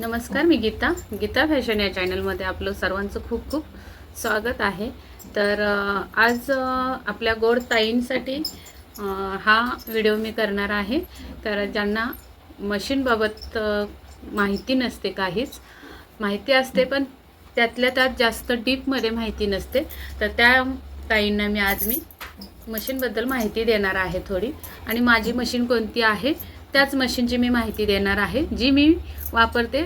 नमस्कार मी गीता. गीता फॅशन या चॅनलमध्ये आपलं सर्वांचं खूप खूप स्वागत आहे. तर आज आपल्या गोड ताईंसाठी हा व्हिडिओ मी करणार आहे. तर ज्यांना मशीनबाबत माहिती नसते काहीच माहिती असते पण त्यातल्या त्यात जास्त डीपमध्ये माहिती नसते. तर त्या ताईंना मी आज मी मशीनबद्दल माहिती देणार आहे थोडी. आणि माझी मशीन कोणती आहे? त्याच मशीनची मी माहिती देणार आहे. जी मी वापरते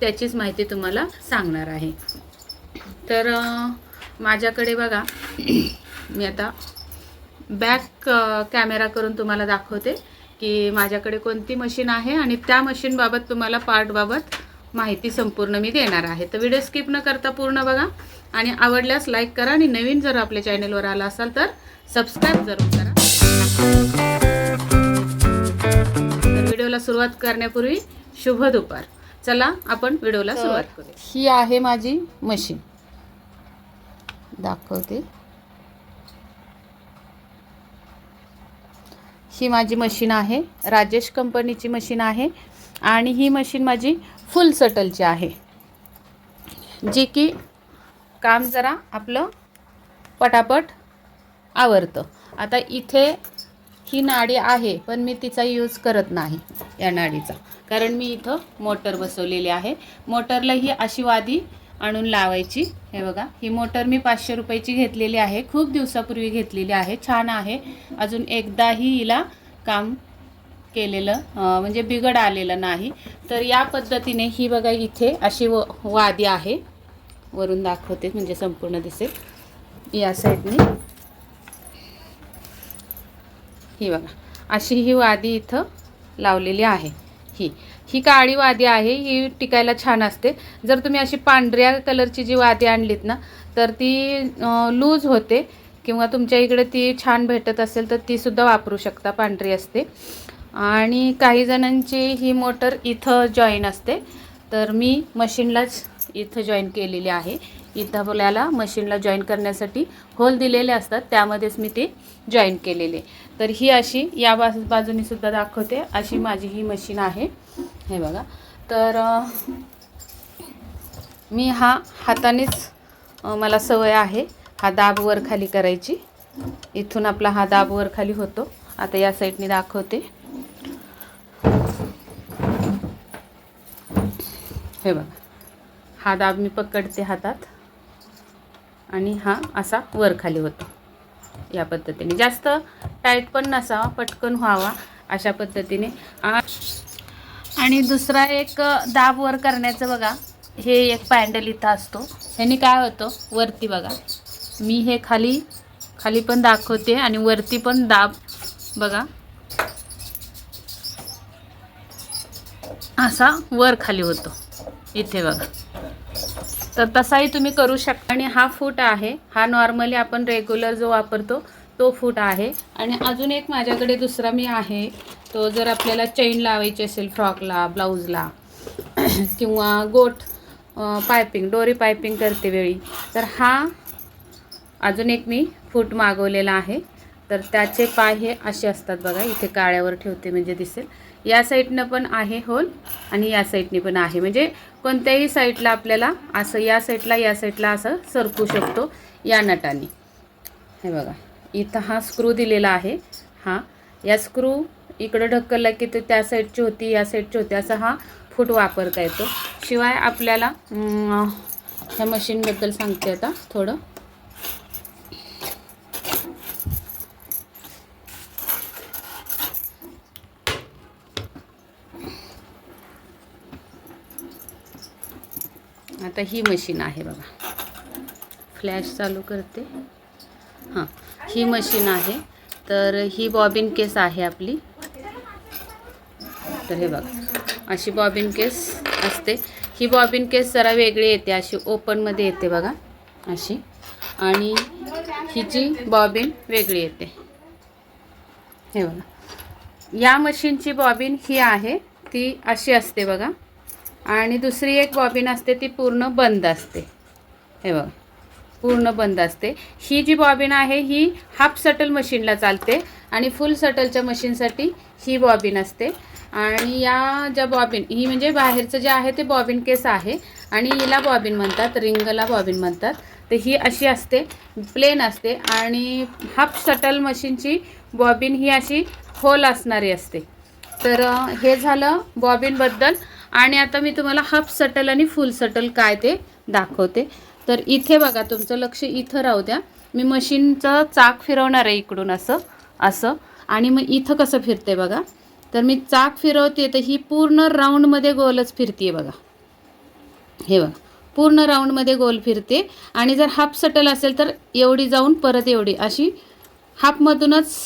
त्याचीच माहिती तुम्हाला सांगणार आहे. तर माझ्याकडे बघा मी आता बॅक कॅमेरा करून तुम्हाला दाखवते की माझ्याकडे कोणती मशीन आहे आणि त्या मशीनबाबत तुम्हाला पार्टबाबत माहिती संपूर्ण मी देणार आहे. तर व्हिडिओ स्किप न करता पूर्ण बघा आणि आवडल्यास लाईक करा आणि नवीन जर आपल्या चॅनलवर आला असाल तर सबस्क्राईब जरूर करा. व्हिडिओला सुरुवात करण्यापूर्वी शुभ दुपार. चला आपण व्हिडिओला सुरुवात करूया. ही आहे माझी मशीन. दाखवते. ही माझी मशीन आहे राजेश कंपनीची मशीन आहे आणि ही मशीन माझी फुल सटलची आहे. जी की काम जरा आपलं पटापट आवरतं. आता इथे ही नाडी आहे पण मी तिचा यूज करत नाही या नाडीचा. कारण मी इथं मोटर बसवलेली आहे. मोटरला ही अशी वादी आणून लावायची. हे बघा ही मोटर मी पाचशे रुपयाची घेतलेली आहे. खूप दिवसापूर्वी घेतलेली आहे. छान आहे. अजून एकदाही हिला काम केलेलं म्हणजे बिघड आलेलं नाही. तर या पद्धतीने ही बघा इथे अशी व वादी आहे. वरून दाखवते म्हणजे संपूर्ण दिसेल. या साईडने ही बघा. अशी ही वादी इथं लावलेली आहे. ही. ही काळी वादी आहे. ही टिकायला छान असते. जर तुम्ही अशी पांढऱ्या कलरची जी वादी आणलीत ना तर ती लूज होते किंवा तुमच्या इकडे ती छान भेटत असेल तर ती सुद्धा वापरू शकता. पांढरी असते. आणि काही जणांची ही मोटर इथं जॉईन असते. तर मी मशीनलाच इथं जॉईन केलेली आहे. इथं आपल्याला मशीनला जॉईन करण्यासाठी होल दिलेले असतात. त्यामध्येच मी ते जॉईन केलेले. तर ही अशी या बाजू बाजूनी सुद्धा दाखवते. अशी माझी ही मशीन आहे. हे बघा. तर मी हा हातानेच मला सवय आहे हा दाब वर खाली करायची. इथून आपला हा दाब वर खाली होतो. आता या साईडने दाखवते. हे बघा. हा दाब मी पकडते हातात. आणि हा असा वर खाली होतो. या पद्धतीने. जास्त टाईट पण नसावा पटकन व्हावा अशा पद्धतीने. आणि दुसरा एक दाब वर करण्याचं बघा. हे एक पॅन्डल इथं असतो. ह्यानी काय होतं? वरती बघा. मी हे खाली खाली पण दाखवते आणि वरती पण दाब बघा. असा वर खाली होतो. इथे बघा. तर तसाही तुम्ही करू शकता. आणि हा फूट आहे. हा नॉर्मली आपण रेग्युलर जो वापरतो तो फूट आहे. आणि अजून एक माझ्याकडे दुसरा मी आहे. तो जर आपल्याला चैन लावायची असेल फ्रॉकला ब्लाऊजला किंवा गोट पायपिंग डोरी पायपिंग करते वेळी तर हा अजून एक मी फूट मागवलेला आहे. तर त्याचे पाय हे असे असतात बघा इथे काळ्यावर ठेवते म्हणजे दिसेल. या साईडनं पण आहे होल आणि या साईडने पण आहे. म्हणजे कोणत्याही साईडला आपल्याला असं या साईडला या साईडला असं सरकू शकतो या नटाने. हे बघा. इथं हा स्क्रू दिलेला आहे. हा. या स्क्रू इकडं ढकलला की ते त्या साईडची होती या साईडची होती. असा हा फूट वापरता येतो. शिवाय आपल्याला ह्या मशीनबद्दल सांगते आता थोडं. आता ही मशीन आहे बघा. फ्लॅश चालू करते. हां. ही मशीन आहे. तर ही बॉबिन केस आहे आपली. तर हे बघा अशी बॉबिन केस असते. ही बॉबिन केस जरा वेगळी येते अशी ओपनमध्ये येते बघा अशी. आणि हिची बॉबिन वेगळी येते. हे बघा या मशीनची बॉबिन ही आहे ती अशी असते बघा. आणि दुसरी एक बॉबिन असते ती पूर्ण बंद असते. हे बघा पूर्ण बंद असते. ही जी बॉबिन आहे ही हाफ सटल मशीनला चालते आणि फुल सटलच्या मशीनसाठी ही बॉबिन असते. आणि या ज्या बॉबिन ही म्हणजे बाहेरचं जे आहे ते बॉबिन केस आहे आणि हिला बॉबिन म्हणतात रिंगला बॉबिन म्हणतात. तर ही अशी असते प्लेन असते आणि हाफ सटल मशीनची बॉबिन ही अशी होल असणारी असते. तर हे झालं बॉबिनबद्दल आणि आता मी तुम्हाला हाफ सटल आणि फुल सटल काय ते दाखवते. तर इथे बघा तुमचं लक्ष इथं राहू द्या. मी मशीनचं चाक फिरवणार आहे इकडून असं असं. आणि मग इथं कसं फिरते बघा. तर मी चाक फिरवते तर ही पूर्ण राऊंडमध्ये गोलच फिरते बघा. हे बघा पूर्ण राऊंडमध्ये गोल फिरते. आणि जर हाफ सटल असेल तर एवढी जाऊन परत एवढी अशी हाफमधूनच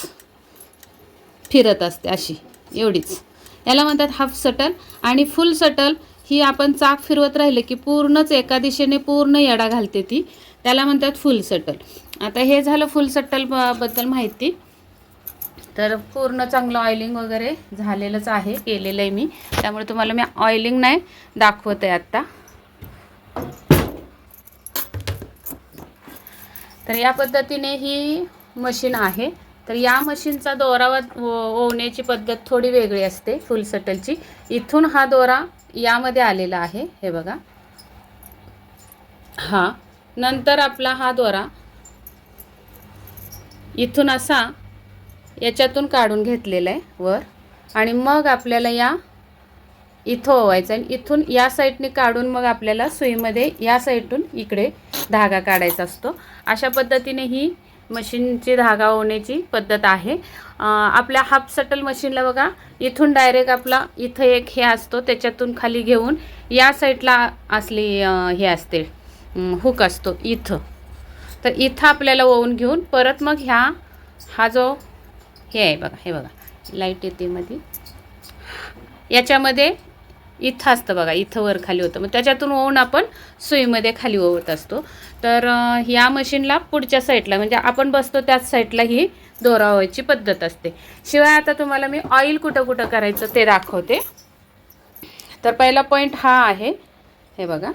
फिरत असते अशी एवढीच. याला म्हणतात हाफ सटल आणि फुल सटल ही आपण चाक फिरवत राहिले की पूर्णच एका दिशेने पूर्ण येडा घालते ती. त्याला म्हणतात फुल सटल. आता हे झालं फुल सटल ब बद्दल माहिती. तर पूर्ण चांगलं ऑइलिंग वगैरे झालेलंच आहे केलेलं आहे मी. त्यामुळे तुम्हाला मी ऑइलिंग नाही दाखवत आहे आत्ता. तर या पद्धतीने ही मशीन आहे. तर या मशीनचा दोरा व- ओवण्याची पद्धत थोडी वेगळी असते फुल सटलची. इथून हा दोरा यामध्ये आलेला आहे हे बघा. हा नंतर आपला हा दोरा इथून असा याच्यातून काढून घेतलेला आहे वर. आणि मग आपल्याला या इथं ओवायचं आणि इथून या साईडने काढून मग आपल्याला सुईमध्ये या साईडून इकडे धागा काढायचा असतो. अशा पद्धतीने ही मशीनची धागा ओवण्याची पद्धत आहे. आपल्या हाफ सटल मशीनला बघा इथून डायरेक्ट आपला इथं एक हे असतो त्याच्यातून खाली घेऊन या साईडला असली हे असते हुक असतो इथं. तर इथं आपल्याला ओवून घेऊन परत मग ह्या हा जो हे आहे बघा हे बघा लाइट येते मध्ये याच्यामध्ये इथं असतं बघा इथं वर खाली होतं. मग त्याच्यातून ओवून आपण सुईमध्ये खाली ओवत असतो. तर ह्या मशीनला पुढच्या साईडला म्हणजे आपण बसतो त्याच साईडला ही दोरावायची पद्धत असते. शिवाय आता तुम्हाला मी ऑइल कुठं कुठं करायचं ते दाखवते. तर पहिला पॉईंट हा आहे हे बघा.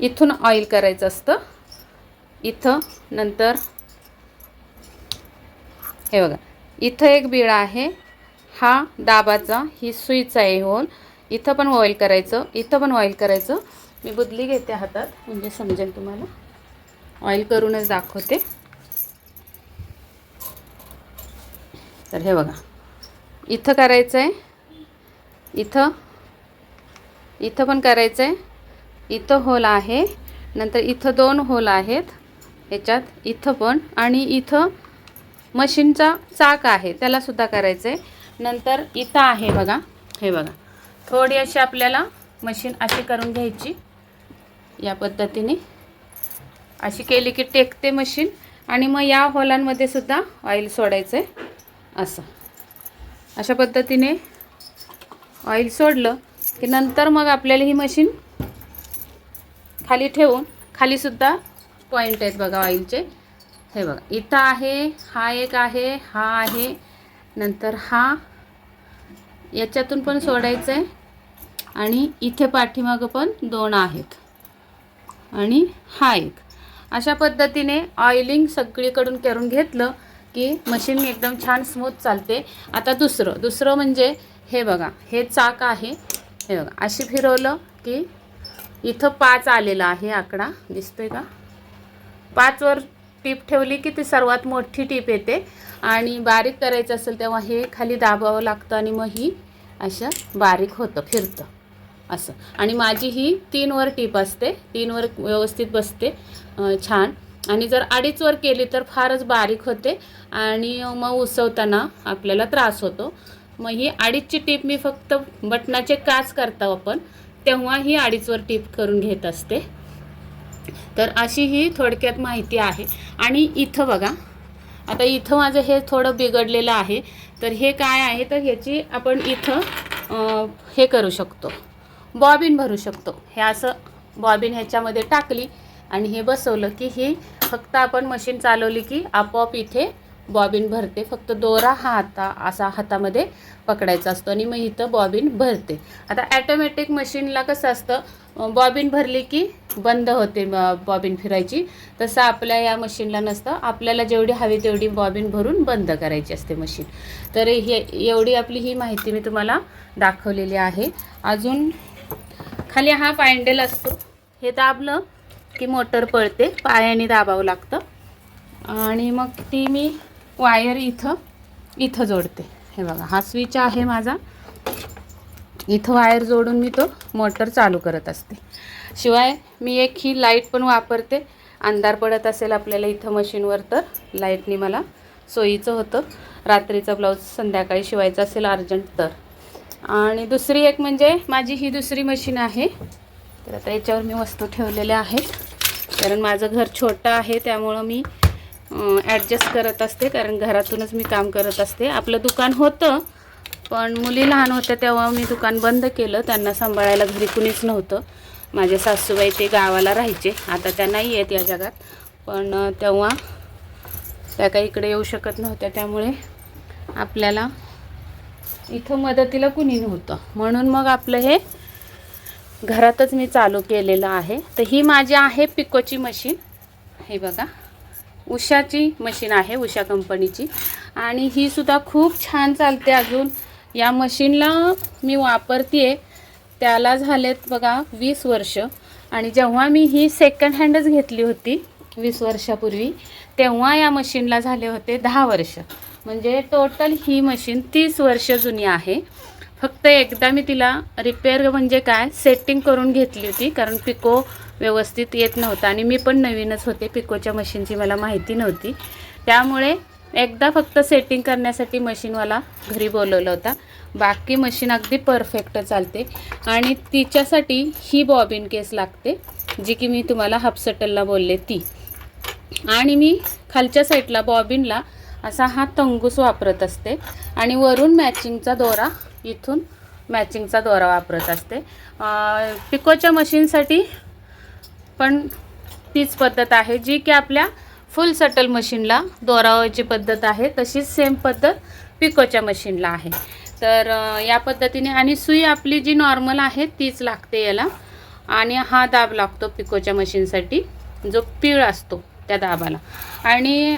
इथून ऑइल करायचं असतं. इथं नंतर हे बघा. इथं एक बिळा आहे. हा दाबाचा ही सुईचा आहे होल. इथं पण ऑइल करायचं इथं पण ऑइल करायचं. मी बुदली घेते हातात. म्हणजे समजेल तुम्हाला. ऑइल करूनच दाखवते. तर हे बघा. इथं करायचं आहे इथं. इथं पण करायचं आहे इथं होल आहे. नंतर इथं दोन होल आहेत. ह्याच्यात इथं पण आणि इथं मशीनचा चाक आहे. त्यालासुद्धा करायचं आहे नंतर इथं आहे बघा. हे बघा. थोडी अशी आपल्याला मशीन अशी करून घ्यायची. या पद्धतीने. अशी केली की टेकते मशीन आणि मग या हॉलांमध्ये सुद्धा ऑइल सोडायचं आहे असं. अशा पद्धतीने ऑइल सोडलं की नंतर मग आपल्याला ही मशीन खाली ठेवून खालीसुद्धा पॉईंट आहेत बघा ऑइलचे हे बघा इथं आहे हा एक आहे हा आहे नंतर हा याच्यातून पण सोडायचं आहे आणि इथे पाठीमागं पण दोन आहेत. आणि हा एक. अशा पद्धतीने ऑइलिंग सगळीकडून करून घेतलं की मशीन एकदम छान स्मूथ चालते. आता दुसरं दुसरं म्हणजे हे बघा हे चाक आहे. हे बघा अशी फिरवलं की इथं पाच आलेला आहे आकडा. दिसतोय का? पाचवर टीप ठेवली की ती सर्वात मोठी टीप येते. आणि बारीक करायचं असेल तेव्हा हे खाली दाबावं लागतं आणि मग ही असं बारीक होतं फिरतं. असं. आणि माझी ही तीनवर टीप असते. तीनवर व्यवस्थित बसते. छान. आणि जर अडीचवर केली तर फारच बारीक होते. आणि मग उसवताना आपल्याला त्रास होतो. मग ही अडीचची टीप मी फक्त बटनाचे काच करता आपण तेव्हा ही अडीचवर टीप करून घेत असते. तर अशी ही थोडक्यात माहिती आहे. आणि इथं बघा आता इथं माझं हे थोडं बिघडलेलं आहे. तर हे काय आहे? तर ह्याची आपण इथं हे करू शकतो. बॉबिन भरू शकतो. हे असं बॉबिन ह्याच्यामध्ये टाकली आणि हे बसवलं की ही फक्त आपण मशीन चालवली की आपोआप इथे बॉबिन भरते. फक्त दोरा हा हाता असा हातामध्ये पकडायचा असतो आणि मग इथं बॉबिन भरते. आता ॲटोमॅटिक मशीनला कसं असतं बॉबिन भरली की बंद होते ब- बॉबिन फिरायची. तसं आपल्या या मशीनला नसतं. आपल्याला जेवढी हवी तेवढी बॉबिन भरून बंद करायची असते मशीन. तर हे एवढी आपली ही माहिती मी तुम्हाला दाखवलेली आहे. अजून खाली हा पॅन्डल असतो. हे दाबलं की मोटर पळते. पायाने दाबावं लागतं. आणि मग ती मी वायर इथं इथं जोडते. हे बघा हा स्विच आहे माझा. इथं वायर जोडून मी तो मोटर चालू करत असते. शिवाय मी एक ही लाइट पण वापरते. अंधार पडत असेल आपल्याला इथं मशीनवर तर लाईटनी मला सोयीचं होतं. रात्रीचा ब्लाऊज संध्याकाळी शिवायचा असेल अर्जंट तर. आणि दुसरी एक म्हणजे माझी ही दुसरी मशीन आहे. तर आता याच्यावर मी वस्तू ठेवलेल्या आहेत. कारण माझं घर छोटं आहे त्यामुळं मी ॲडजस्ट करत असते. कारण घरातूनच मी काम करत असते. आपलं दुकान होतं पण मुली लहान होत्या तेव्हा मी दुकान बंद केलं. त्यांना सांभाळायला घरी कुणीच नव्हतं. माझे सासूबाई ते गावाला राहायचे. आता त्या नाही आहेत या जगात. पण तेव्हा त्या काही इकडे येऊ शकत नव्हत्या. त्यामुळे आपल्याला इथं मदतीला कुणी नव्हतं. म्हणून मग आपलं हे घरातच मी चालू केलेलं आहे. तर ही माझी आहे पिकोची मशीन. हे बघा. उषाची मशीन आहे उषा कंपनीची. आणि ही सुद्धा खूप छान चालते अजून. या मशीनला मी वापरते त्याला झालेत बघा वीस वर्ष. आणि जेव्हा मी ही सेकंड हँडच घेतली होती वीस वर्षापूर्वी तेव्हा या मशीनला झाले होते दहा वर्ष. म्हणजे टोटल ही मशीन तीस वर्ष जुनी आहे. फक्त एकदा मी तिला रिपेअर म्हणजे काय? सेटिंग करून घेतली होती कारण पिको व्यवस्थित येत नव्हता आणि मी पण नवीनच होते पिकोच्या मशीनची मला माहिती नव्हती. त्यामुळे एकदा फक्त सेटिंग करण्यासाठी मशीनवाला घरी बोलवलं होता. बाकी मशीन अगदी परफेक्ट चालते. आणि तिच्यासाठी ही बॉबिन केस लागते जी की मी तुम्हाला हापसटलला बोलले ती. आणि मी खालच्या साईडला बॉबिनला असा हा तंगूस वापरत असते. आणि वरून मॅचिंगचा दोरा इथून मॅचिंगचा दोरा वापरत असते. पिकोच्या मशीनसाठी पण तीच पद्धत आहे जी की आपल्या फुल सटल मशीनला दोरावायची पद्धत आहे तशीच सेम पद्धत पिकोच्या मशीनला आहे. तर या पद्धतीने आणि सुई आपली जी नॉर्मल आहे तीच लागते याला. आणि हा दाब लागतो पिकोच्या मशीनसाठी जो पीळ असतो. त्या दाबाला. आणि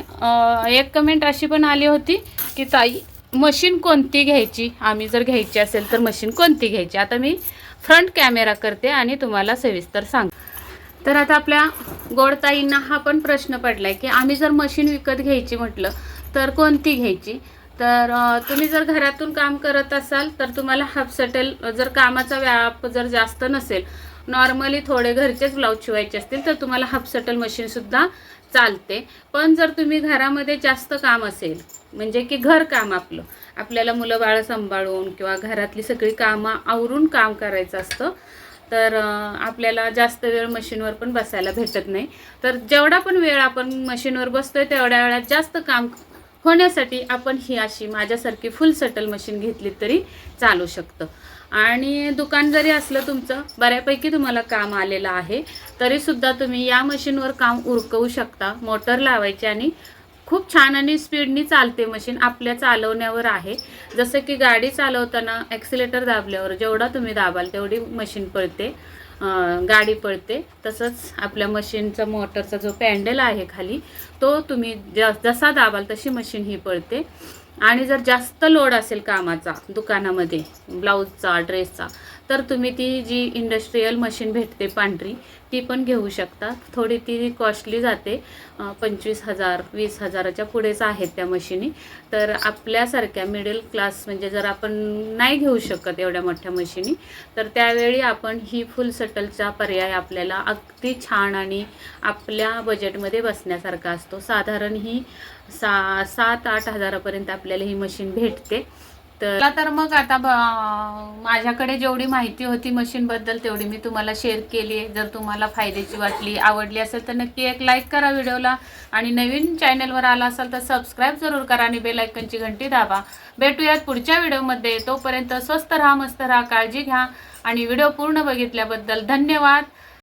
एक कमेंट अशी पण आली होती की ताई मशीन कोणती घ्यायची? आम्ही जर घ्यायची असेल तर मशीन कोणती घ्यायची? आता मी फ्रंट कॅमेरा करते आणि तुम्हाला सविस्तर सांग. तर आता आपल्या गोडताईंना हा पण प्रश्न पडलाय की आम्ही जर मशीन विकत घ्यायची म्हटलं तर कोणती घ्यायची? तर तुम्ही जर घरातून काम करत असाल तर तुम्हाला हाफ सटेल जर कामाचा व्याप जर जास्त नसेल नॉर्मली थोडे घरचेच ब्लाऊज शिवायचे असतील तर तुम्हाला हाफ सटल मशीनसुद्धा चालते. पण जर तुम्ही घरामध्ये जास्त काम असेल म्हणजे की घर काम आपलं आपल्याला मुलं बाळं सांभाळून किंवा घरातली सगळी कामं आवरून काम करायचं असतं तर आपल्याला जास्त वेळ मशीनवर पण बसायला भेटत नाही. तर जेवढा पण वेळ आपण मशीनवर बसतोय तेवढ्या वेळात जास्त काम होण्यासाठी आपण ही अशी माझ्यासारखी फुल सटल मशीन घेतली तरी चालू शकतं. आणि दुकान जरी असलं तुमचं बऱ्यापैकी तुम्हाला काम आलेलं आहे तरीसुद्धा तुम्ही या मशीनवर काम उरकवू शकता. मोटर लावायची आणि खूप छान आणि स्पीडनी चालते मशीन आपल्या चालवण्यावर आहे. जसं की गाडी चालवताना ॲक्सिलेटर दाबल्यावर जेवढा तुम्ही दाबाल तेवढी मशीन पळते. गाडी पळते. तसंच आपल्या मशीनचा मोटरचा जो पॅन्डल आहे खाली तो तुम्ही जसा दाबाल तशी मशीन ही पळते. आणि जर जास्त लोड असेल कामाचा दुकानामध्ये ब्लाऊजचा ड्रेसचा तर तुम्ही ती जी इंडस्ट्रीयल मशीन भेटते पांढरी ती पण घेऊ शकता. थोडी ती कॉस्टली जाते. पंचवीस हजार वीस हजाराच्या पुढेच आहेत त्या मशीनी तर आपल्यासारख्या मिडल क्लास म्हणजे जर आपण नाही घेऊ शकत एवढ्या मोठ्या मशीनी तर त्यावेळी आपण ही फुल सटलचा पर्याय आपल्याला अगदी छान आणि आपल्या बजेटमध्ये बसण्यासारखा असतो. साधारण ही सा सात आठ हजारापर्यंत आपल्याला ही मशीन भेटते. तर तर मग आता माझ्याकडे जेवढी माहिती होती मशीनबद्दल तेवढी मी तुम्हाला शेअर केली आहे. जर तुम्हाला फायद्याची वाटली आवडली असेल तर नक्की एक लाईक करा व्हिडिओला आणि नवीन चॅनलवर आला असाल तर सबस्क्राईब जरूर करा आणि बेलायकनची घंटी दाबा. भेटूयात पुढच्या व्हिडिओमध्ये तोपर्यंत स्वस्त राहा मस्त राहा काळजी घ्या. आणि व्हिडिओ पूर्ण बघितल्याबद्दल धन्यवाद.